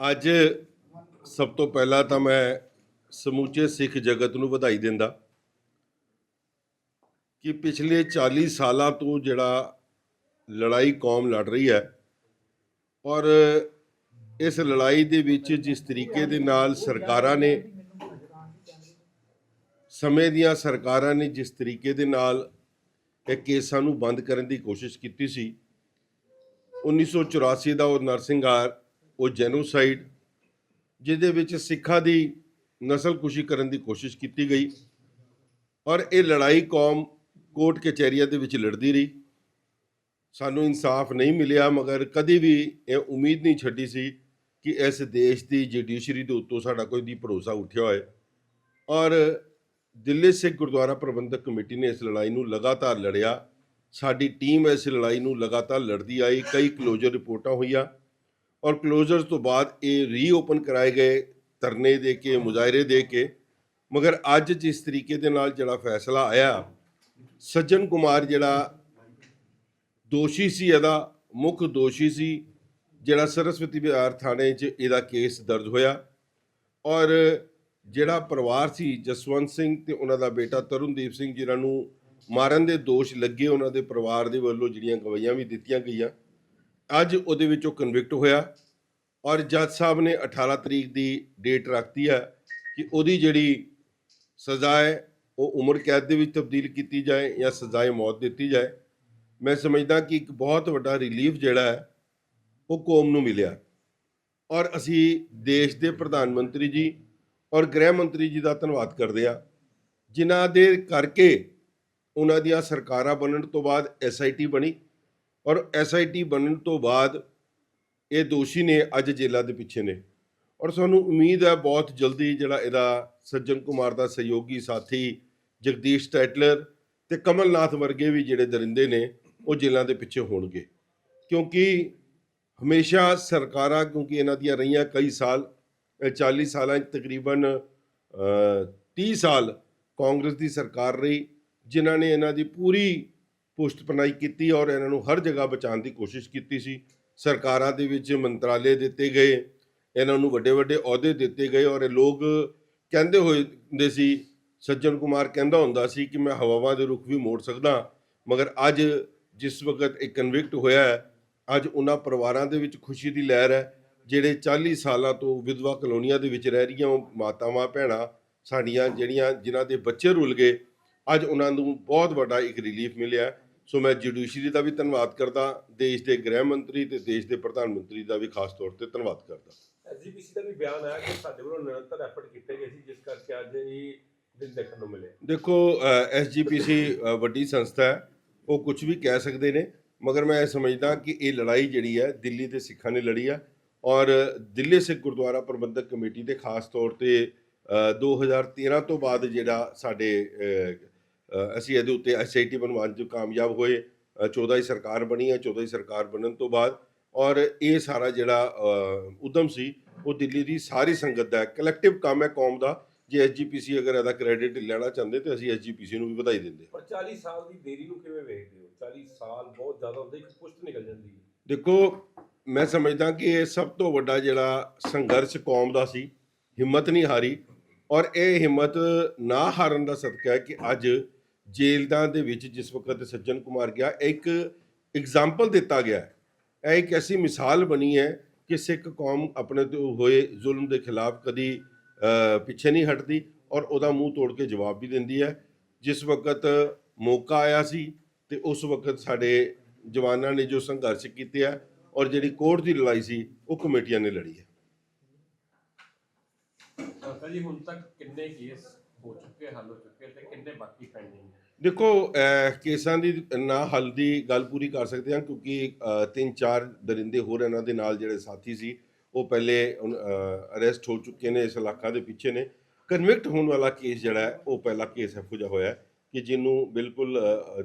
ਅੱਜ ਸਭ ਤੋਂ ਪਹਿਲਾਂ ਤਾਂ ਮੈਂ ਸਮੁੱਚੇ ਸਿੱਖ ਜਗਤ ਨੂੰ ਵਧਾਈ ਦਿੰਦਾ ਕਿ ਪਿਛਲੇ 40 ਸਾਲਾਂ ਤੋਂ ਜਿਹੜਾ ਲੜਾਈ ਕੌਮ ਲੜ ਰਹੀ ਹੈ, ਔਰ ਇਸ ਲੜਾਈ ਦੇ ਵਿੱਚ ਜਿਸ ਤਰੀਕੇ ਦੇ ਨਾਲ ਸਰਕਾਰਾਂ ਨੇ, ਸਮੇਂ ਦੀਆਂ ਸਰਕਾਰਾਂ ਨੇ ਜਿਸ ਤਰੀਕੇ ਦੇ ਨਾਲ ਇਹ ਕੇਸਾਂ ਨੂੰ ਬੰਦ ਕਰਨ ਦੀ ਕੋਸ਼ਿਸ਼ ਕੀਤੀ ਸੀ 1984 ਦਾ ਉਹ ਨਰਸਿੰਘਾਰ ਉਹ ਜੈਨੋਸਾਈਡ, ਜਿਹਦੇ ਵਿੱਚ ਸਿੱਖਾਂ ਦੀ ਨਸਲਕੁਸ਼ੀ ਕਰਨ ਦੀ ਕੋਸ਼ਿਸ਼ ਕੀਤੀ ਗਈ। ਔਰ ਇਹ ਲੜਾਈ ਕੌਮ ਕੋਰਟ ਕਚਹਿਰੀਆਂ ਦੇ ਵਿੱਚ ਲੜਦੀ ਰਹੀ। ਸਾਨੂੰ ਇਨਸਾਫ ਨਹੀਂ ਮਿਲਿਆ, ਮਗਰ ਕਦੀ ਵੀ ਇਹ ਉਮੀਦ ਨਹੀਂ ਛੱਡੀ ਸੀ ਕਿ ਇਸ ਦੇਸ਼ ਦੀ ਜੁਡੀਸ਼ਰੀ ਦੇ ਉੱਤੋਂ ਸਾਡਾ ਕੋਈ ਦੀ ਭਰੋਸਾ ਉੱਠਿਆ ਹੋਏ। ਔਰ ਦਿੱਲੀ ਸਿੱਖ ਗੁਰਦੁਆਰਾ ਪ੍ਰਬੰਧਕ ਕਮੇਟੀ ਨੇ ਇਸ ਲੜਾਈ ਨੂੰ ਲਗਾਤਾਰ ਲੜਿਆ। ਸਾਡੀ ਟੀਮ ਇਸ ਲੜਾਈ ਨੂੰ ਲਗਾਤਾਰ ਲੜਦੀ ਆਈ, ਕਈ ਕਲੋਜ਼ਰ ਰਿਪੋਰਟਾਂ ਹੋਈਆਂ। ਔਰ ਕਲੋਜ਼ਰ ਤੋਂ ਬਾਅਦ ਇਹ ਰੀਓਪਨ ਕਰਾਏ ਗਏ, ਧਰਨੇ ਦੇ ਕੇ ਮੁਜ਼ਾਹਰੇ ਦੇ ਕੇ। ਮਗਰ ਅੱਜ ਜਿਸ ਤਰੀਕੇ ਦੇ ਨਾਲ ਜਿਹੜਾ ਫੈਸਲਾ ਆਇਆ, ਸੱਜਣ ਕੁਮਾਰ ਜਿਹੜਾ ਦੋਸ਼ੀ ਸੀ ਇਹਦਾ, ਮੁੱਖ ਦੋਸ਼ੀ ਸੀ, ਜਿਹੜਾ ਸਰਸਵਤੀ ਵਿਹਾਰ ਥਾਣੇ 'ਚ ਇਹਦਾ ਕੇਸ ਦਰਜ ਹੋਇਆ। ਔਰ ਜਿਹੜਾ ਪਰਿਵਾਰ ਸੀ ਜਸਵੰਤ ਸਿੰਘ ਤੇ ਉਹਨਾਂ ਦਾ ਬੇਟਾ ਤਰੁਣਦੀਪ ਸਿੰਘ, ਜਿਨ੍ਹਾਂ ਨੂੰ ਮਾਰਨ ਦੇ ਦੋਸ਼ ਲੱਗੇ ਉਹਨਾਂ ਦੇ ਪਰਿਵਾਰ ਦੇ ਵੱਲੋਂ ਜਿਹੜੀਆਂ ਗਵਾਹੀਆਂ ਵੀ ਦਿੱਤੀਆਂ ਗਈਆਂ। ਅੱਜ ਉਹਦੇ ਵਿੱਚ ਉਹ ਕਨਵਿਕਟ ਹੋਇਆ ਔਰ ਜੱਜ ਸਾਹਿਬ ਨੇ 18 ਤਰੀਕ ਦੀ ਡੇਟ ਰੱਖਤੀ ਹੈ ਕਿ ਉਹਦੀ ਜਿਹੜੀ ਸਜ਼ਾ ਹੈ, ਉਹ ਉਮਰ ਕੈਦ ਦੇ ਵਿੱਚ ਤਬਦੀਲ ਕੀਤੀ ਜਾਏ ਜਾਂ ਸਜ਼ਾਏ ਮੌਤ ਦਿੱਤੀ ਜਾਏ। ਮੈਂ ਸਮਝਦਾ ਕਿ ਇੱਕ ਬਹੁਤ ਵੱਡਾ ਰਿਲੀਫ ਜਿਹੜਾ ਹੈ, ਉਹ ਕੌਮ ਨੂੰ ਮਿਲਿਆ। ਔਰ ਅਸੀਂ ਦੇਸ਼ ਦੇ ਪ੍ਰਧਾਨ ਮੰਤਰੀ ਜੀ ਔਰ ਗ੍ਰਹਿ ਮੰਤਰੀ ਜੀ ਦਾ ਧੰਨਵਾਦ ਕਰਦੇ ਆ ਜਿਨ੍ਹਾਂ ਦੇ ਕਰਕੇ ਉਹਨਾਂ ਦੀਆਂ ਸਰਕਾਰਾਂ ਬਣਨ ਤੋਂ ਬਾਅਦ ਐਸਆਈਟੀ ਬਣੀ। ਔਰ ਐਸਆਈਟੀ ਬਣਨ ਤੋਂ ਬਾਅਦ ਇਹ ਦੋਸ਼ੀ ਨੇ ਅੱਜ ਜੇਲ੍ਹਾਂ ਦੇ ਪਿੱਛੇ ਨੇ। ਔਰ ਸਾਨੂੰ ਉਮੀਦ ਹੈ ਬਹੁਤ ਜਲਦੀ ਜਿਹੜਾ ਇਹਦਾ ਸੱਜਣ ਕੁਮਾਰ ਦਾ ਸਹਿਯੋਗੀ ਸਾਥੀ ਜਗਦੀਸ਼ ਟੈਟਲਰ ਤੇ ਕਮਲਨਾਥ ਵਰਗੇ ਵੀ ਜਿਹੜੇ ਦਰਿੰਦੇ ਨੇ ਉਹ ਜੇਲ੍ਹਾਂ ਦੇ ਪਿੱਛੇ ਹੋਣਗੇ। ਕਿਉਂਕਿ ਹਮੇਸ਼ਾ ਸਰਕਾਰਾਂ ਕਿਉਂਕਿ ਇਹਨਾਂ ਦੀਆਂ ਰਹੀਆਂ ਕਈ ਸਾਲ ਇਹ 40 ਸਾਲਾਂ 'ਚ ਤਕਰੀਬਨ ਅ, 30 ਸਾਲ ਕਾਂਗਰਸ ਦੀ ਸਰਕਾਰ ਰਹੀ ਜਿਨ੍ਹਾਂ ਨੇ ਇਹਨਾਂ ਦੀ ਪੂਰੀ ਪੁਸ਼ਤ ਪਨਾਈ ਕੀਤੀ ਔਰ ਇਹਨਾਂ ਨੂੰ ਹਰ ਜਗ੍ਹਾ ਬਚਾਉਣ ਦੀ ਕੋਸ਼ਿਸ਼ ਕੀਤੀ ਸੀ। ਸਰਕਾਰਾਂ ਦੇ ਵਿੱਚ ਮੰਤਰਾਲੇ ਦਿੱਤੇ ਗਏ, ਇਹਨਾਂ ਨੂੰ ਵੱਡੇ ਵੱਡੇ ਅਹੁਦੇ ਦਿੱਤੇ ਗਏ ਔਰ ਇਹ ਲੋਕ ਕਹਿੰਦੇ ਹੋਏ ਹੁੰਦੇ ਸੀ, ਸੱਜਣ ਕੁਮਾਰ ਕਹਿੰਦਾ ਹੁੰਦਾ ਸੀ ਕਿ ਮੈਂ ਹਵਾਵਾਂ ਦੇ ਰੁਖ ਵੀ ਮੋੜ ਸਕਦਾ, ਮਗਰ ਅੱਜ ਜਿਸ ਵਕਤ ਇਹ ਕਨਵਿਕਟ ਹੋਇਆ ਹੈ, ਅੱਜ ਉਹਨਾਂ ਪਰਿਵਾਰਾਂ ਦੇ ਵਿੱਚ ਖੁਸ਼ੀ ਦੀ ਲਹਿਰ ਹੈ, ਜਿਹੜੇ 40 ਸਾਲਾਂ ਤੋਂ ਵਿਧਵਾ ਕਲੋਨੀਆਂ ਦੇ ਵਿੱਚ ਰਹਿ ਰਹੀਆਂ ਉਹ ਮਾਤਾਵਾਂ, ਭੈਣਾਂ ਸਾਡੀਆਂ ਜਿਹੜੀਆਂ, ਜਿਨ੍ਹਾਂ ਦੇ ਬੱਚੇ ਰੁਲ ਗਏ, ਅੱਜ ਉਹਨਾਂ ਨੂੰ ਬਹੁਤ ਵੱਡਾ ਇੱਕ ਰਿਲੀਫ ਮਿਲਿਆ ਸੋ ਮੈਂ ਜੁਡੀਸ਼ਰੀ ਦਾ ਵੀ ਧੰਨਵਾਦ ਕਰਦਾ ਦੇਸ਼ ਦੇ ਗ੍ਰਹਿ ਮੰਤਰੀ ਤੇ ਦੇਸ਼ ਦੇ ਪ੍ਰਧਾਨ ਮੰਤਰੀ ਦਾ ਵੀ ਖਾਸ ਤੌਰ ਤੇ ਧੰਨਵਾਦ ਕਰਦਾ। ਐਸਜੀਪੀਸੀ ਦਾ ਵੀ ਬਿਆਨ ਆਇਆ ਕਿ ਸਾਡੇ ਵੱਲੋਂ ਨਿਰੰਤਰ ਐਫਰਟ ਕੀਤੇ ਗਏ ਸੀ ਜਿਸ ਕਰਕੇ ਅੱਜ ਇਹ ਦਿਨ ਦੇਖਣ ਨੂੰ ਮਿਲੇ ਦੇਖੋ ਐਸਜੀਪੀਸੀ ਵੱਡੀ ਸੰਸਥਾ ਹੈ ਉਹ ਕੁਝ ਵੀ ਕਹਿ ਸਕਦੇ ਨੇ ਮਗਰ ਮੈਂ ਇਹ ਸਮਝਦਾ ਕਿ ਇਹ ਲੜਾਈ ਜਿਹੜੀ ਹੈ ਦਿੱਲੀ ਦੇ ਸਿੱਖਾਂ ਨੇ ਲੜੀ ਹੈ ਔਰ ਦਿੱਲੀ ਸਿੱਖ ਗੁਰਦੁਆਰਾ ਪ੍ਰਬੰਧਕ ਕਮੇਟੀ ਦੇ ਖਾਸ ਤੌਰ ਤੇ ਅ, 2013 ਤੋਂ ਬਾਅਦ ਜਿਹੜਾ ਸਾਡੇ ਅਸੀਂ ਇਹਦੇ ਉੱਤੇ ਐਸਆਈਟੀ ਬਣਵਾਉਣ 'ਚ ਕਾਮਯਾਬ ਹੋਏ। ਅ, 14 ਹੀ ਸਰਕਾਰ ਬਣੀ ਹੈ 14 ਹੀ ਸਰਕਾਰ ਬਣਨ ਤੋਂ ਬਾਅਦ। ਔਰ ਇਹ ਸਾਰਾ ਜਿਹੜਾ ਉਦਮ ਸੀ ਉਹ ਦਿੱਲੀ ਦੀ ਸਾਰੀ ਸੰਗਤ ਦਾ ਕਲੈਕਟਿਵ ਕੰਮ ਹੈ ਕੌਮ ਦਾ। ਜੇ ਐਸਜੀਪੀਸੀ ਅਗਰ ਇਹਦਾ ਕ੍ਰੈਡਿਟ ਲੈਣਾ ਚਾਹੁੰਦੇ ਤੇ ਅਸੀਂ ਐਸਜੀਪੀਸੀ ਨੂੰ ਵੀ ਵਧਾਈ ਦਿੰਦੇ ਪਰ 40 ਸਾਲ ਦੀ ਦੇਰੀ ਨੂੰ ਕਿਵੇਂ ਵੇਖਦੇ ਹੋ? 40 ਸਾਲ ਬਹੁਤ ਜ਼ਿਆਦਾ ਹੁੰਦਾ ਇੱਕ ਪੁਸ਼ਤ ਨਿਕਲ ਜਾਂਦੀ ਹੈ। ਦੇਖੋ ਮੈਂ ਸਮਝਦਾ ਕਿ ਇਹ ਸਭ ਤੋਂ ਵੱਡਾ ਜਿਹੜਾ ਸੰਘਰਸ਼ ਕੌਮ ਦਾ ਸੀ ਹਿੰਮਤ ਨਹੀਂ ਹਾਰੀ। ਔਰ ਇਹ ਹਿੰਮਤ ਨਾ ਹਾਰਨ ਦਾ ਸਦਕਾ ਹੈ ਕਿ ਅੱਜ ਜੇਲ੍ਹਾਂ ਦੇ ਵਿੱਚ ਜਿਸ ਵਕਤ ਸੱਜਣ ਕੁਮਾਰ ਗਿਆ ਇੱਕ ਐਗਜ਼ਾਮਪਲ ਦਿੱਤਾ ਗਿਆ ਹੈ। ਇਹ ਇੱਕ ਐਸੀ ਮਿਸਾਲ ਬਣੀ ਹੈ ਕਿ ਸਿੱਖ ਕੌਮ ਆਪਣੇ ਤੇ ਹੋਏ ਜ਼ੁਲਮ ਦੇ ਖਿਲਾਫ ਕਦੀ ਪਿੱਛੇ ਨਹੀਂ ਹਟਦੀ ਔਰ ਉਹਦਾ ਮੂੰਹ ਤੋੜ ਕੇ ਜਵਾਬ ਵੀ ਦਿੰਦੀ ਹੈ। ਜਿਸ ਵਕਤ ਮੌਕਾ ਆਇਆ ਸੀ ਤੇ ਉਸ ਵਕਤ ਸਾਡੇ ਜਵਾਨਾਂ ਨੇ ਜੋ ਸੰਘਰਸ਼ ਕੀਤੇ ਆ ਔਰ ਜਿਹੜੀ ਕੋਰਟ ਦੀ ਲੜਾਈ ਸੀ, ਉਹ ਕਮੇਟੀਆਂ ਨੇ ਲੜੀ ਹੈ। ਜੀ, ਹੁਣ ਤੱਕ ਕਿੰਨੇ ਕੇਸ ਹੋ ਚੁੱਕੇ, ਹੱਲ ਹੋ ਚੁੱਕੇ ਤੇ ਕਿੰਨੇ ਬਾਕੀ ਪੈਂਡਿੰਗ ਹੈ ਦੇਖੋ ਕੇਸਾਂ ਦੀ ਨਾ ਹੱਲ ਦੀ ਗੱਲ ਪੂਰੀ ਕਰ ਸਕਦੇ ਹਾਂ ਕਿਉਂਕਿ ਤਿੰਨ ਚਾਰ ਦਰਿੰਦੇ ਹੋਰ ਇਹਨਾਂ ਦੇ ਨਾਲ ਜਿਹੜੇ ਸਾਥੀ ਸੀ, ਉਹ ਪਹਿਲੇ ਅਰੈਸਟ ਹੋ ਚੁੱਕੇ ਨੇ, ਇਸ ਇਲਾਕਾ ਦੇ ਪਿੱਛੇ ਨੇ। ਕਨਵਿਕਟ ਹੋਣ ਵਾਲਾ ਕੇਸ ਜਿਹੜਾ ਹੈ, ਉਹ ਪਹਿਲਾ ਕੇਸ ਹੈ ਜਿਹਾ ਹੋਇਆ ਕਿ ਜਿਹਨੂੰ ਬਿਲਕੁਲ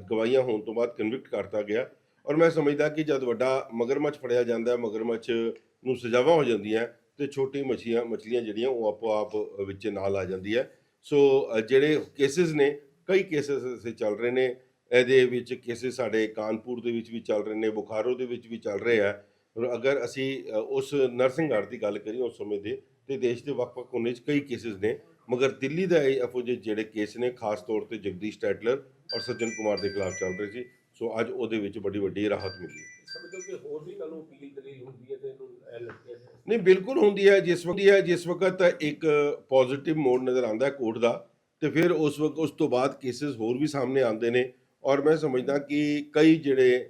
ਗਵਾਹੀਆਂ ਹੋਣ ਤੋਂ ਬਾਅਦ ਕਨਵਿਕਟ ਕਰਤਾ ਗਿਆ। ਔਰ ਮੈਂ ਸਮਝਦਾ ਕਿ ਜਦ ਵੱਡਾ ਮਗਰਮੱਛ ਫੜਿਆ ਜਾਂਦਾ ਹੈ, ਮਗਰਮੱਛ ਨੂੰ ਸਜ਼ਾਵਾਂ ਹੋ ਜਾਂਦੀਆਂ ਤੇ ਛੋਟੀ ਮੱਛੀਆਂ, ਮੱਛਲੀਆਂ ਜਿਹੜੀਆਂ, ਉਹ ਆਪੋ ਆਪ ਵਿੱਚ ਨਾਲ ਆ ਜਾਂਦੀ ਹੈ। ਸੋ ਜਿਹੜੇ ਕੇਸਿਸ ਨੇ ਕਈ ਕੇਸਿਸ ਸੇ ਚੱਲ ਰਹੇ ਨੇ ਇਹਦੇ ਵਿੱਚ ਕੇਸਿਸ ਸਾਡੇ ਕਾਨਪੁਰ ਦੇ ਵਿੱਚ ਵੀ ਚੱਲ ਰਹੇ ਨੇ ਬੁਖਾਰੋ ਦੇ ਵਿੱਚ ਵੀ ਚੱਲ ਰਹੇ ਆ ਅਗਰ ਅਸੀਂ ਉਸ ਨਰਸਿੰਘਾਟ ਦੀ ਗੱਲ ਕਰੀਏ ਉਸ ਸਮੇਂ ਦੇ ਤੇ ਦੇਸ਼ ਦੇ ਵੱਖ-ਵੱਖ ਕੋਨੇ 'ਚ ਕਈ ਕੇਸਿਸ ਨੇ ਮਗਰ ਦਿੱਲੀ ਦਾ ਇਹ ਅਫੋਜੇ ਜਿਹੜੇ ਕੇਸ ਨੇ ਖਾਸ ਤੌਰ ਤੇ ਜਗਦੀਸ਼ ਟੈਟਲਰ ਔਰ ਸੱਜਣ ਕੁਮਾਰ ਦੇ ਖਿਲਾਫ ਚੱਲ ਰਹੇ ਸੀ ਸੋ ਅੱਜ ਉਹਦੇ ਵਿੱਚ ਬੜੀ ਵੱਡੀ ਰਾਹਤ ਮਿਲੀ ਹੈ ਸਮਝੋ ਕਿ ਹੋਰ ਵੀ ਕੱਲ ਨੂੰ ਅਪੀਲ ਦਲੀਲ ਹੁੰਦੀ ਹੈ ਤੇ ਇਹਨੂੰ ਇਹ ਲੱਗਿਆ ਜਾਏ। ਨਹੀਂ ਬਿਲਕੁਲ ਹੁੰਦੀ ਹੈ ਜਿਸ ਵਕਤ ਹੈ ਜਿਸ ਵਕਤ ਇੱਕ ਪੋਜ਼ਿਟਿਵ ਮੋਡ ਨਜ਼ਰ ਆਉਂਦਾ ਹੈ ਕੋਰਟ ਦਾ ਤੇ ਫਿਰ ਉਸ ਵਕਤ, ਉਸ ਤੋਂ ਬਾਅਦ ਕੇਸਿਸ ਹੋਰ ਵੀ ਸਾਹਮਣੇ ਆਉਂਦੇ ਨੇ ਔਰ ਮੈਂ ਸਮਝਦਾ ਕਿ ਕਈ ਜਿਹੜੇ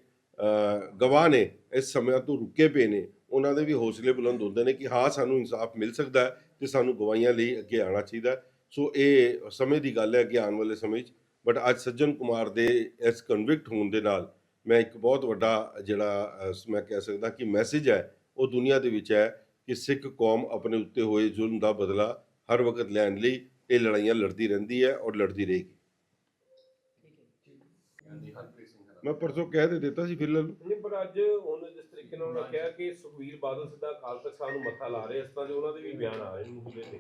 ਗਵਾਹ ਨੇ ਇਸ ਸਮਿਆਂ ਤੋਂ ਰੁਕੇ ਪਏ ਨੇ, ਉਹਨਾਂ ਦੇ ਵੀ ਹੌਸਲੇ ਬੁਲੰਦ ਹੁੰਦੇ ਨੇ ਕਿ ਹਾਂ, ਸਾਨੂੰ ਇਨਸਾਫ ਮਿਲ ਸਕਦਾ ਹੈ ਤੇ ਸਾਨੂੰ ਗਵਾਹੀਆਂ ਲਈ ਅੱਗੇ ਆਉਣਾ ਚਾਹੀਦਾ ਸੋ ਇਹ ਸਮੇਂ ਦੀ ਗੱਲ ਹੈ, ਅੱਗੇ ਆਉਣ ਵਾਲੇ ਸਮੇਂ 'ਚ। ਬਟ ਅੱਜ ਸੱਜਣ ਕੁਮਾਰ ਦੇ ਇਸ ਕਨਵਿਕਟ ਹੋਣ ਦੇ ਨਾਲ ਮੈਂ ਇੱਕ ਬਹੁਤ ਵੱਡਾ ਜਿਹੜਾ ਮੈਂ ਕਹਿ ਸਕਦਾ ਕਿ ਮੈਸੇਜ ਹੈ, ਉਹ ਦੁਨੀਆ ਦੇ ਵਿੱਚ ਹੈ ਕਿ ਸਿੱਖ ਕੌਮ ਆਪਣੇ ਉੱਤੇ ਹੋਏ ਜ਼ੁਲਮ ਦਾ ਬਦਲਾ ਹਰ ਵਕਤ ਲੈਣ ਲਈ ਇਹ ਲੜਾਈਆਂ ਲੜਦੀ ਰਹਿੰਦੀ ਹੈ ਔਰ ਲੜਦੀ ਰਹੇਗੀ। ਮੈਂ ਪਰਸੋਂ ਕਹਿ ਦੇ ਦਿੱਤਾ ਸੀ ਫਿਲਹਾਲ। ਨਹੀਂ ਪਰ ਅੱਜ ਹੁਣ ਜਿਸ ਤਰੀਕੇ ਨਾਲ ਉਹਨਾਂ ਕਿਹਾ ਕਿ ਸੁਖਵੀਰ ਬਾਦਲ ਸਿੱਧਾ ਤਖਤ ਸਾਹਿਬ ਨੂੰ ਮੱਥਾ ਲਾ ਰਹੇ ਇਸ ਤਰ੍ਹਾਂ ਦੇ ਉਹਨਾਂ ਦੇ ਵੀ ਬਿਆਨ ਆ ਰਹੇ ਨੇ ਮੂਹਰੇ ਤੇ।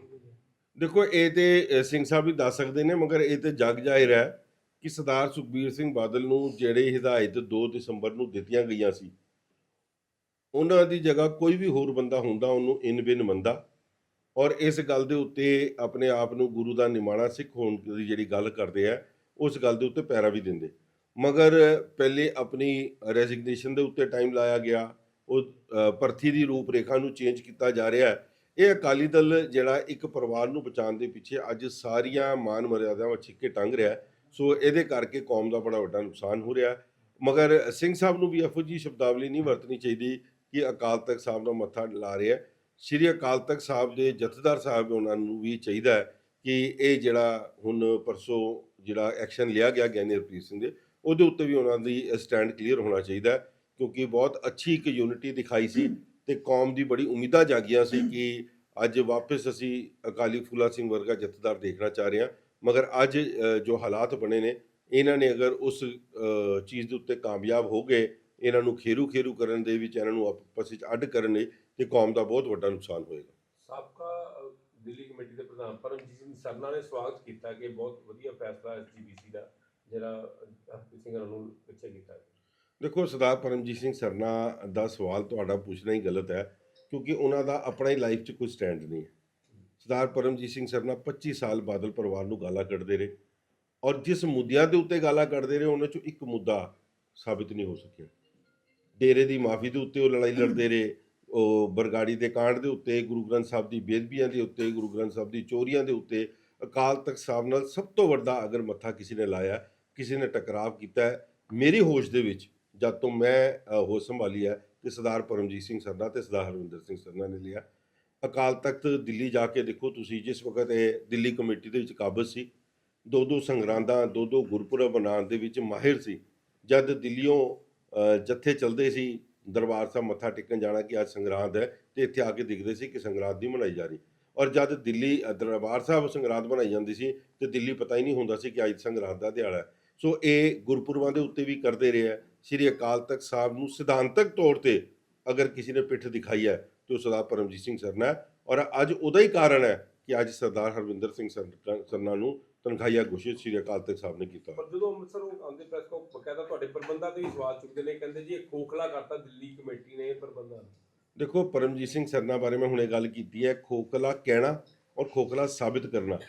ਦੇਖੋ ਇਹ ਤੇ ਸਿੰਘ ਸਾਹਿਬ ਵੀ ਦੱਸ ਸਕਦੇ ਨੇ ਮਗਰ ਇਹ ਤੇ ਜਗ ਜ਼ਾਹਿਰ ਹੈ ਕਿ ਸਰਦਾਰ ਸੁਖਬੀਰ ਸਿੰਘ ਬਾਦਲ ਨੂੰ ਜਿਹੜੇ ਹਦਾਇਤ 2 ਦਸੰਬਰ ਨੂੰ ਦਿੱਤੀਆਂ ਗਈਆਂ ਸੀ ਉਹਨਾਂ ਦੀ ਜਗ੍ਹਾ ਕੋਈ ਵੀ ਹੋਰ ਬੰਦਾ ਹੁੰਦਾ ਉਹਨੂੰ ਇਨ ਬਿਨ ਮੰਨਦਾ। ਔਰ ਇਸ ਗੱਲ ਦੇ ਉੱਤੇ ਆਪਣੇ ਆਪ ਨੂੰ ਗੁਰੂ ਦਾ ਨਿਮਾਣਾ ਸਿੱਖ ਹੋਣ ਦੀ ਜਿਹੜੀ ਗੱਲ ਕਰਦੇ ਆ ਉਸ ਗੱਲ ਦੇ ਉੱਤੇ ਪੈਰਾ ਵੀ ਦਿੰਦੇ। ਮਗਰ ਪਹਿਲੇ ਆਪਣੀ ਰੈਜ਼ਿਗਨੇਸ਼ਨ ਦੇ ਉੱਤੇ ਟਾਈਮ ਲਾਇਆ ਗਿਆ ਉਹ ਅ, ਭਰਤੀ ਦੀ ਰੂਪਰੇਖਾ ਨੂੰ ਚੇਂਜ ਕੀਤਾ ਜਾ ਰਿਹਾ ਹੈ। ਇਹ ਅਕਾਲੀ ਦਲ ਜਿਹੜਾ ਇੱਕ ਪਰਿਵਾਰ ਨੂੰ ਬਚਾਉਣ ਦੇ ਪਿੱਛੇ ਅੱਜ ਸਾਰੀਆਂ ਮਾਨ ਮਰਿਆਦਾਵਾਂ ਛਿੱਕੇ ਟੰਗ ਰਿਹਾ ਸੋ ਇਹਦੇ ਕਰਕੇ ਕੌਮ ਦਾ ਬੜਾ ਵੱਡਾ ਨੁਕਸਾਨ ਹੋ ਰਿਹਾ ਮਗਰ ਸਿੰਘ ਸਾਹਿਬ ਨੂੰ ਵੀ ਇਹੋ ਜਿਹੀ ਸ਼ਬਦਾਵਲੀ ਨਹੀਂ ਵਰਤਣੀ ਚਾਹੀਦੀ ਕਿ ਅਕਾਲ ਤਖਤ ਸਾਹਿਬ ਦਾ ਮੱਥਾ ਲਾ ਰਿਹਾ ਸ਼੍ਰੀ ਅਕਾਲ ਤਖਤ ਸਾਹਿਬ ਦੇ ਜਥੇਦਾਰ ਸਾਹਿਬ ਉਹਨਾਂ ਨੂੰ ਵੀ ਚਾਹੀਦਾ ਹੈ ਕਿ ਇਹ ਜਿਹੜਾ ਹੁਣ ਪਰਸੋਂ ਜਿਹੜਾ ਐਕਸ਼ਨ ਲਿਆ ਗਿਆ ਗਿਆਨੀ ਹਰਪ੍ਰੀਤ ਸਿੰਘ ਦੇ, ਉਹਦੇ ਉੱਤੇ ਵੀ ਉਹਨਾਂ ਦੀ ਸਟੈਂਡ ਕਲੀਅਰ ਹੋਣਾ ਚਾਹੀਦਾ ਕਿਉਂਕਿ ਬਹੁਤ ਅੱਛੀ ਇੱਕ ਯੂਨਿਟੀ ਦਿਖਾਈ ਸੀ ਤੇ ਕੌਮ ਦੀ ਬੜੀ ਉਮੀਦਾਂ ਜਾਗੀਆਂ ਸੀ ਕਿ ਅੱਜ ਵਾਪਸ ਅਸੀਂ ਅਕਾਲੀ ਫੂਲਾ ਸਿੰਘ ਵਰਗਾ ਜਥੇਦਾਰ ਦੇਖਣਾ ਚਾਹ ਰਹੇ ਹਾਂ, ਮਗਰ ਅੱਜ ਜੋ ਹਾਲਾਤ ਬਣੇ ਨੇ, ਇਹਨਾਂ ਨੇ ਅਗਰ ਉਸ ਚੀਜ਼ ਦੇ ਉੱਤੇ ਕਾਮਯਾਬ ਹੋ ਗਏ, ਇਹਨਾਂ ਨੂੰ ਖੇਰੂ ਖੇਰੂ ਕਰਨ ਦੇ ਵਿੱਚ ਇਹਨਾਂ ਨੂੰ ਆਪਸ ਵਿੱਚ ਅੱਡ ਕਰਨ ਲਈ ਤੇ ਕੌਮ ਦਾ ਬਹੁਤ ਵੱਡਾ ਨੁਕਸਾਨ ਹੋਏਗਾ। ਸਾਬਕਾ ਦਿੱਲੀ ਕਮੇਟੀ ਦੇ ਪ੍ਰਧਾਨ ਪਰਮਜੀਤ ਸਿੰਘ ਸਰਨਾ ਨੇ ਸਵਾਗਤ ਕੀਤਾ ਕਿ ਬਹੁਤ ਵਧੀਆ ਫੈਸਲਾ ਐਸਜੀਬੀਸੀ ਦਾ ਜਿਹੜਾ ਹਰਪ੍ਰੀਤ ਸਿੰਘ ਨੂੰ ਪਿੱਛੇ ਕੀਤਾ ਦੇਖੋ ਸਰਦਾਰ ਪਰਮਜੀਤ ਸਿੰਘ ਸਰਨਾ ਦਾ ਸਵਾਲ ਤੁਹਾਡਾ ਪੁੱਛਣਾ ਹੀ ਗਲਤ ਹੈ ਕਿਉਂਕਿ ਉਹਨਾਂ ਦਾ ਆਪਣਾ ਹੀ ਲਾਈਫ 'ਚ ਕੋਈ ਸਟੈਂਡ ਨਹੀਂ ਹੈ। ਸਰਦਾਰ ਪਰਮਜੀਤ ਸਿੰਘ ਸਰਨਾ 25 ਸਾਲ ਬਾਦਲ ਪਰਿਵਾਰ ਨੂੰ ਗਾਲਾਂ ਕੱਢਦੇ ਰਹੇ ਔਰ ਜਿਸ ਮੁੱਦਿਆਂ ਦੇ ਉੱਤੇ ਗਾਲਾਂ ਕੱਢਦੇ ਰਹੇ ਉਹਨਾਂ 'ਚੋਂ ਇੱਕ ਮੁੱਦਾ ਸਾਬਿਤ ਨਹੀਂ ਹੋ ਸਕਿਆ। ਡੇਰੇ ਦੀ ਮਾਫੀ ਦੇ ਉੱਤੇ ਉਹ ਲੜਾਈ ਲੜਦੇ ਰਹੇ ਉਹ ਬਰਗਾੜੀ ਦੇ ਕਾਂਡ ਦੇ ਉੱਤੇ, ਗੁਰੂ ਗ੍ਰੰਥ ਸਾਹਿਬ ਦੀ ਬੇਦਬੀਆਂ ਦੇ ਉੱਤੇ, ਗੁਰੂ ਗ੍ਰੰਥ ਸਾਹਿਬ ਦੀ ਚੋਰੀਆਂ ਦੇ ਉੱਤੇ ਅਕਾਲ ਤਖਤ ਸਾਹਿਬ ਨਾਲ ਸਭ ਤੋਂ ਵੱਡਾ ਅਗਰ ਮੱਥਾ ਕਿਸੇ ਨੇ ਲਾਇਆ, ਕਿਸੇ ਨੇ ਟਕਰਾਵ ਕੀਤਾ ਮੇਰੀ ਹੋਸ਼ ਦੇ ਵਿੱਚ ਜਦ ਤੋਂ ਮੈਂ ਹੋਸ਼ ਸੰਭਾਲੀ ਹੈ ਤੇ ਸਰਦਾਰ ਪਰਮਜੀਤ ਸਿੰਘ ਸਰਨਾ ਤੇ ਸਰਦਾਰ ਹਰਵਿੰਦਰ ਸਿੰਘ ਸਰਨਾ ਨੇ ਲਿਆ। ਅਕਾਲ ਤਖਤ ਦਿੱਲੀ ਜਾ ਕੇ ਦੇਖੋ ਤੁਸੀਂ, ਜਿਸ ਵਕਤ ਇਹ ਦਿੱਲੀ ਕਮੇਟੀ ਦੇ ਵਿੱਚ ਕਾਬਜ਼ ਸੀ ਦੋ ਦੋ ਸੰਗਰਾਂਦਾਂ ਦੋ ਦੋ ਗੁਰਪੁਰਬ ਬਣਾਉਣ ਦੇ ਵਿੱਚ ਮਾਹਿਰ ਸੀ, ਜਦ ਦਿੱਲੀੋਂ ਜੱਥੇ ਚੱਲਦੇ ਸੀ ਦਰਬਾਰ ਸਾਹਿਬ ਮੱਥਾ ਟੇਕਣ ਜਾਣਾ ਕਿ ਅੱਜ ਸੰਗਰਾਂਦ ਹੈ ਤੇ ਇੱਥੇ ਆ ਕੇ ਦਿਖਦੇ ਸੀ ਕਿ ਸੰਗਰਾਂਦ ਦੀ ਮਨਾਈ ਜਾ ਰਹੀ। ਔਰ ਜਦ ਦਿੱਲੀ ਦਰਬਾਰ ਸਾਹਿਬ ਸੰਗਰਾਂਦ ਬਣਾਈ ਜਾਂਦੀ ਸੀ ਤੇ ਦਿੱਲੀ ਪਤਾ ਹੀ ਨਹੀਂ ਹੁੰਦਾ ਸੀ ਕਿ ਅੱਜ ਸੰਗਰਾਂਦ ਦਾ ਦਿਹਾੜਾ ਹੈ। ਸੋ ਇਹ ਗੁਰਪੁਰਬਾਂ ਦੇ ਉੱਤੇ ਵੀ ਕਰਦੇ ਰਹੇ ਹੈ। ਸ੍ਰੀ ਅਕਾਲ ਤਖਤ ਸਾਹਿਬ ਨੂੰ ਸਿਧਾਂਤਕ ਤੌਰ ਤੇ ਅਗਰ ਕਿਸੇ ਨੇ ਪਿੱਠ ਦਿਖਾਈ ਹੈ ਤੇ ਉਹ ਸਰਦਾਰ ਪਰਮਜੀਤ ਸਿੰਘ ਸਰਨਾ ਔਰ ਅੱਜ ਉਹਦਾ ਹੀ ਕਾਰਨ ਹੈ ਕਿ ਅੱਜ ਸਰਦਾਰ ਹਰਵਿੰਦਰ ਸਿੰਘ ਸਰਨਾ ਨੂੰ ਤਨਖਾਹੀਆ ਘੋਸ਼ਿਤ ਸ੍ਰੀ ਅਕਾਲ ਤਖਤ ਸਾਹਿਬ ਨੇ ਕੀਤਾ। ਪਰ ਜਦੋਂ ਅੰਮ੍ਰਿਤਸਰ ਉਹ ਆਉਂਦੇ ਪ੍ਰੈਸ ਕੋ ਬਕਾਇਦਾ ਤੁਹਾਡੇ ਪ੍ਰਬੰਧਾਂ ਤੇ ਵੀ ਸਵਾਲ ਚੁੱਕਦੇ ਨੇ ਕਹਿੰਦੇ ਜੀ ਇਹ ਖੋਖਲਾ ਕਰਤਾ ਦਿੱਲੀ ਕਮੇਟੀ ਨੇ ਇਹ ਪ੍ਰਬੰਧਾਂ। ਦੇਖੋ ਪਰਮਜੀਤ ਸਿੰਘ ਸਰਨਾ ਬਾਰੇ ਮੈਂ ਹੁਣੇ ਗੱਲ ਕੀਤੀ ਹੈ ਖੋਖਲਾ ਕਹਿਣਾ ਔਰ ਖੋਖਲਾ ਸਾਬਿਤ ਕਰਨਾ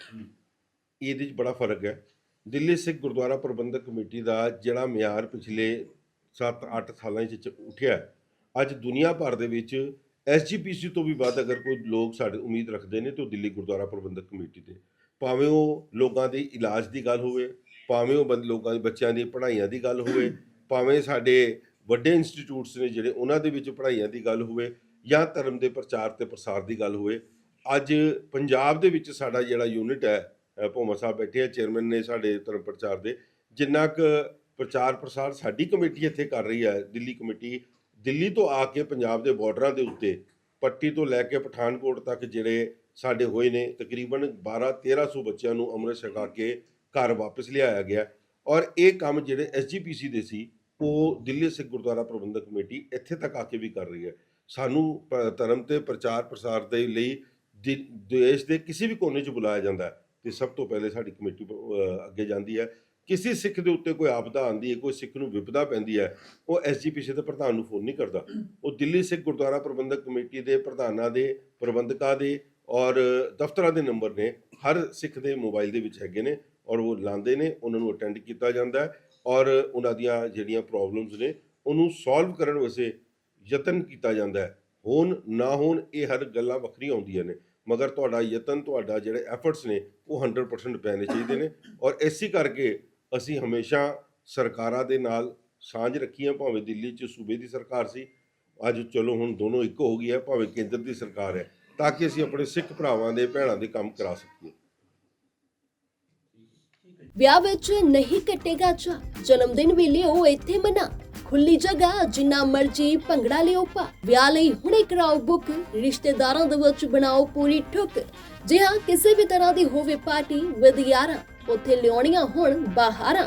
ਇਹਦੇ 'ਚ ਬੜਾ ਫ਼ਰਕ ਹੈ। ਦਿੱਲੀ ਸਿੱਖ ਗੁਰਦੁਆਰਾ ਪ੍ਰਬੰਧਕ ਕਮੇਟੀ ਦਾ ਜਿਹੜਾ ਮਿਆਰ ਪਿਛਲੇ 7-8 ਸਾਲਾਂ 'ਚ ਚ- ਉੱਠਿਆ ਅੱਜ ਦੁਨੀਆ ਭਰ ਦੇ ਵਿੱਚ ਐਸਜੀਪੀਸੀ ਤੋਂ ਵੀ ਵੱਧ ਅਗਰ ਕੋਈ ਲੋਕ ਸਾਡੇ ਉਮੀਦ ਰੱਖਦੇ ਨੇ ਤੇ ਉਹ ਦਿੱਲੀ ਗੁਰਦੁਆਰਾ ਪ੍ਰਬੰਧਕ ਕਮੇਟੀ ਤੇ। ਭਾਵੇਂ ਉਹ ਲੋਕਾਂ ਦੇ ਇਲਾਜ ਦੀ ਗੱਲ ਹੋਵੇ ਭਾਵੇਂ ਉਹ ਬੰਦ ਲੋਕਾਂ ਦੇ ਬੱਚਿਆਂ ਦੀ ਪੜ੍ਹਾਈਆਂ ਦੀ ਗੱਲ ਹੋਵੇ ਭਾਵੇਂ ਸਾਡੇ ਵੱਡੇ ਇੰਸਟੀਚਿਊਟਸ ਨੇ ਜਿਹੜੇ ਉਹਨਾਂ ਦੇ ਵਿੱਚ ਪੜ੍ਹਾਈਆਂ ਦੀ ਗੱਲ ਹੋਵੇ ਜਾਂ ਧਰਮ ਦੇ ਪ੍ਰਚਾਰ ਤੇ ਪ੍ਰਸਾਰ ਦੀ ਗੱਲ ਹੋਵੇ ਅੱਜ ਪੰਜਾਬ ਦੇ ਵਿੱਚ ਸਾਡਾ ਜਿਹੜਾ ਯੂਨਿਟ ਹੈ ਅ, ਭੋਮਾ ਸਾਹਿਬ ਬੈਠੇ ਆ ਚੇਅਰਮੈਨ ਨੇ ਸਾਡੇ ਧਰਮ ਪ੍ਰਚਾਰ ਦੇ ਜਿੰਨਾ ਕੁ ਪ੍ਰਚਾਰ ਪ੍ਰਸਾਰ ਸਾਡੀ ਕਮੇਟੀ ਇੱਥੇ ਕਰ ਰਹੀ ਹੈ ਦਿੱਲੀ ਕਮੇਟੀ ਦਿੱਲੀ ਤੋਂ ਆ ਕੇ ਪੰਜਾਬ ਦੇ ਬਾਰਡਰਾਂ ਦੇ ਉੱਤੇ ਪੱਟੀ ਤੋਂ ਲੈ ਕੇ ਪਠਾਨਕੋਟ ਤੱਕ ਜਿਹੜੇ ਸਾਡੇ ਹੋਏ ਨੇ ਤਕਰੀਬਨ 12 1300 ਬੱਚਿਆਂ ਨੂੰ ਅੰਮ੍ਰਿਤ ਛਕਾ ਕੇ ਘਰ ਵਾਪਸ ਲਿਆਇਆ ਗਿਆ। ਔਰ ਇਹ ਕੰਮ ਜਿਹੜੇ ਐਸਜੀਪੀਸੀ ਦੇ ਸੀ ਉਹ ਦਿੱਲੀ ਸਿੱਖ ਗੁਰਦੁਆਰਾ ਪ੍ਰਬੰਧਕ ਕਮੇਟੀ ਇੱਥੇ ਤੱਕ ਆ ਕੇ ਵੀ ਕਰ ਰਹੀ ਹੈ। ਸਾਨੂੰ ਧਰਮ ਤੇ ਪ੍ਰਚਾਰ ਪ੍ਰਸਾਰ ਦੇ ਲਈ ਦੇਸ਼ ਦੇ ਕਿਸੇ ਵੀ ਕੋਨੇ 'ਚ ਬੁਲਾਇਆ ਜਾਂਦਾ ਤੇ ਸਭ ਤੋਂ ਪਹਿਲੇ ਸਾਡੀ ਕਮੇਟੀ ਅੱਗੇ ਜਾਂਦੀ ਹੈ। ਕਿਸੇ ਸਿੱਖ ਦੇ ਉੱਤੇ ਕੋਈ ਆਪਦਾ ਆਉਂਦੀ ਹੈ ਕੋਈ ਸਿੱਖ ਨੂੰ ਵਿਪਦਾ ਪੈਂਦੀ ਹੈ ਉਹ ਐਸਜੀਪੀਸੀ ਦੇ ਪ੍ਰਧਾਨ ਨੂੰ ਫੋਨ ਨਹੀਂ ਕਰਦਾ। ਉਹ ਦਿੱਲੀ ਸਿੱਖ ਗੁਰਦੁਆਰਾ ਪ੍ਰਬੰਧਕ ਕਮੇਟੀ ਦੇ ਪ੍ਰਧਾਨਾਂ ਦੇ ਪ੍ਰਬੰਧਕਾਂ ਦੇ ਔਰ ਦਫ਼ਤਰਾਂ ਦੇ ਨੰਬਰ ਨੇ, ਹਰ ਸਿੱਖ ਦੇ ਮੋਬਾਈਲ ਦੇ ਵਿੱਚ ਹੈਗੇ ਨੇ ਔਰ ਉਹ ਲਾਉਂਦੇ ਨੇ, ਉਹਨਾਂ ਨੂੰ ਅਟੈਂਡ ਕੀਤਾ ਜਾਂਦਾ ਹੈ ਔਰ ਉਹਨਾਂ ਦੀਆਂ ਜਿਹੜੀਆਂ ਪ੍ਰੋਬਲਮਸ ਨੇ, ਉਹਨੂੰ ਸੋਲਵ ਕਰਨ ਵਾਸਤੇ ਯਤਨ ਕੀਤਾ ਜਾਂਦਾ ਹੈ। ਹੋਣ, ਨਾ ਹੋਣ, ਇਹ ਹਰ ਗੱਲਾਂ ਵੱਖਰੀਆਂ ਹੁੰਦੀਆਂ ਨੇ, ਮਗਰ ਤੁਹਾਡਾ ਯਤਨ, ਤੁਹਾਡਾ ਜਿਹੜੇ ਐਫਰਟਸ ਨੇ, ਉਹ 100% ਪੈਣੇ ਚਾਹੀਦੇ ਨੇ ਔਰ ਇਸੇ ਕਰਕੇ ਅਸੀਂ ਹਮੇਸ਼ਾ ਸਰਕਾਰਾਂ ਦੇ ਨਾਲ ਸਾਂਝ ਰੱਖੀ ਹੈ, ਭਾਵੇਂ ਦਿੱਲੀ 'ਚ ਸੂਬੇ ਦੀ ਸਰਕਾਰ ਸੀ, ਅੱਜ ਚਲੋ ਹੁਣ ਦੋਨੋਂ ਇੱਕ ਹੋ ਗਈ ਹੈ, ਭਾਵੇਂ ਕੇਂਦਰ ਦੀ ਸਰਕਾਰ ਹੈ ਤਾਂ ਕਿ ਅਸੀਂ ਆਪਣੇ ਸਿੱਖ ਭਰਾਵਾਂ ਦੇ, ਭੈਣਾਂ ਦੇ ਕੰਮ ਕਰਾ ਸਕੀਏ। ਵਿਆਹ ਵਿੱਚ ਨਹੀਂ ਕੱਟੇਗਾ ਚਾ ਜਨਮ ਦਿਨ ਵੀ ਲਿਓ ਇੱਥੇ ਮਨਾ। ਖੁੱਲੀ ਜਗ੍ਹਾ, ਜਿੰਨਾ ਮਰਜ਼ੀ ਭੰਗੜਾ ਲਿਓ ਪਾ। ਵਿਆਹ ਲਈ ਹੁਣੇ ਕਰਾਓ ਬੁੱਕ। ਰਿਸ਼ਤੇਦਾਰਾਂ ਦੇ ਵਿੱਚ ਬਣਾਓ ਪੂਰੀ ਠੁੱਕ। ਜੇ ਹਾਂ, ਕਿਸੇ ਵੀ ਤਰ੍ਹਾਂ ਦੀ ਹੋਵੇ ਪਾਰਟੀ ਵਿਦ ਯਾਰਾਂ ਉੱਥੇ ਲਿਆਉਣੀਆਂ ਹੁਣ ਬਾਹਰਾਂ।